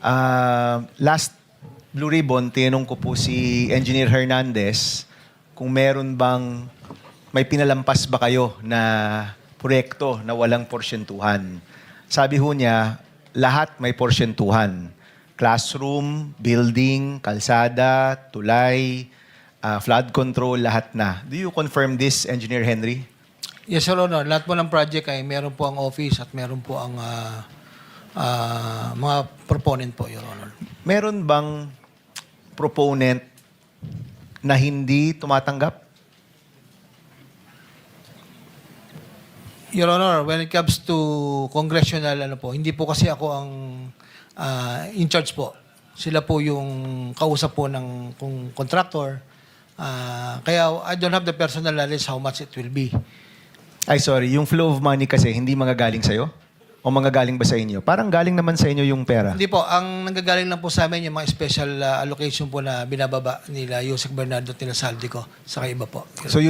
Ah, last Blue Ribbon, tinanong ko po si Engineer Hernandez kung meron bang may pinalampas ba kayo na proyekto na walang porsyentuhan. Sabi ho niya, lahat may porsyentuhan. Classroom, building, kalsada, tulay, ah, flood control, lahat na. Do you confirm this, Engineer Henry? Yes, Your Honor. Lahat po ng project ay meron po ang office at meron po ang ah, ah, mga proponent po, Your Honor. Meron bang proponent na hindi tumatanggap? Your Honor, when it comes to congressional, ano po, hindi po kasi ako ang ah, in charge po. Sila po yung kausap po ng kung contractor. Ah, kaya I don't have the personal knowledge how much it will be. Ay, sorry. Yung flow of money kasi, hindi mga galing sa'yo? O mga galing ba sa inyo? Parang galing naman sa inyo yung pera. Hindi po, ang nanggagaling lang po sa amin yung mga special ah, allocation po na binababa nila Yusek Bernardo at nila Saldi ko sa iba po. So,